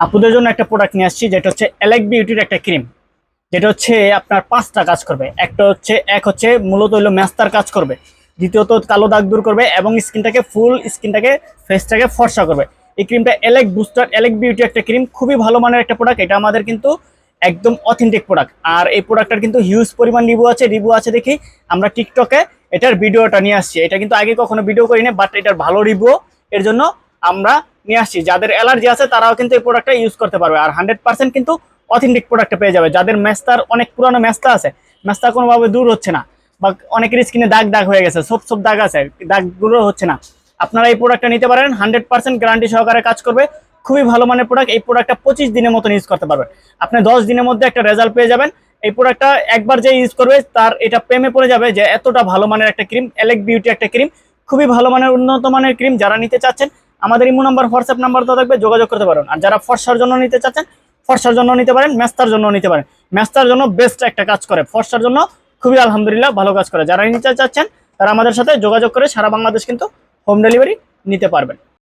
আপুদের জন্য একটা প্রোডাক্ট নিয়ে আসছি, যেটা হচ্ছে এলেক বিউটির একটা ক্রিম যেটা হচ্ছে আপনার পাঁচটা কাজ করবে। একটা হচ্ছে, এক হচ্ছে মূলত হলো ম্যাস্তার কাজ করবে, দ্বিতীয়ত কালো দাগ দূর করবে এবং স্কিনটাকে ফুল স্কিনটাকে, ফেসটাকে ফর্সা করবে। এই ক্রিমটা এলেক বুস্টার এলেক বিউটি একটা ক্রিম খুবই ভালো মানের একটা প্রোডাক্ট এটা আমাদের কিন্তু একদম অথেন্টিক প্রোডাক্ট আর এই প্রোডাক্টটার কিন্তু হিউজ পরিমাণ রিভিউ আছে রিভিউ আছে দেখি, আমরা টিকটকে এটার ভিডিওটা নিয়ে আসছি। এটা কিন্তু আগে কখনো ভিডিও করিনি বাট এটার ভালো রিভিউ এর জন্য আমরা নিয়ে আসছি। যাদের অ্যালার্জি আছে, তারাও কিন্তু এই প্রোডাক্টটা ইউজ করতে পারবে। আর হান্ড্রেড পার্সেন্ট কিন্তু অথেন্টিক প্রোডাক্টটা পেয়ে যাবে। যাদের ম্যাস্তার অনেক পুরানো ম্যাস্তা আছে ম্যাস্তা কোনোভাবে দূর হচ্ছে না বা অনেকের স্কিনে দাগ দাগ হয়ে গেছে, সব সব দাগ আছে, দাগগুলো হচ্ছে না। আপনারা এই প্রোডাক্টটা নিতে পারেন হান্ড্রেড পার্সেন্ট গ্যারান্টি সহকারে কাজ করবে। খুবই ভালো মানের প্রোডাক্ট এই প্রোডাক্টটা পঁচিশ দিনের মতন ইউজ করতে পারবেন। আপনি দশ দিনের মধ্যে একটা রেজাল্ট পেয়ে যাবেন। এই প্রোডাক্টটা একবার যে ইউজ করবে, তার এটা প্রেমে পড়ে যাবে যে, এতটা ভালো মানের একটা ক্রিম এলেক বিউটি একটা ক্রিম খুবই ভালো মানের, উন্নত মানের ক্রিম যারা নিতে চাচ্ছেন আমাদের ইমো নাম্বার, হোয়াটসঅ্যাপ নাম্বার তো থাকবে, যোগাযোগ করতে পারেন। আর যারা ফর্সার জন্য নিতে চাচ্ছেন, ফর্সার জন্য নিতে পারেন ম্যাস্তার জন্য নিতে পারেন। ম্যাস্তার জন্য বেস্ট একটা কাজ করে। ফর্সার জন্য খুবই আলহামদুলিল্লাহ ভালো কাজ করে। যারা নিতে চাচ্ছেন, তারা আমাদের সাথে যোগাযোগ করে সারা বাংলাদেশ কিন্তু হোম ডেলিভারি নিতে পারবেন।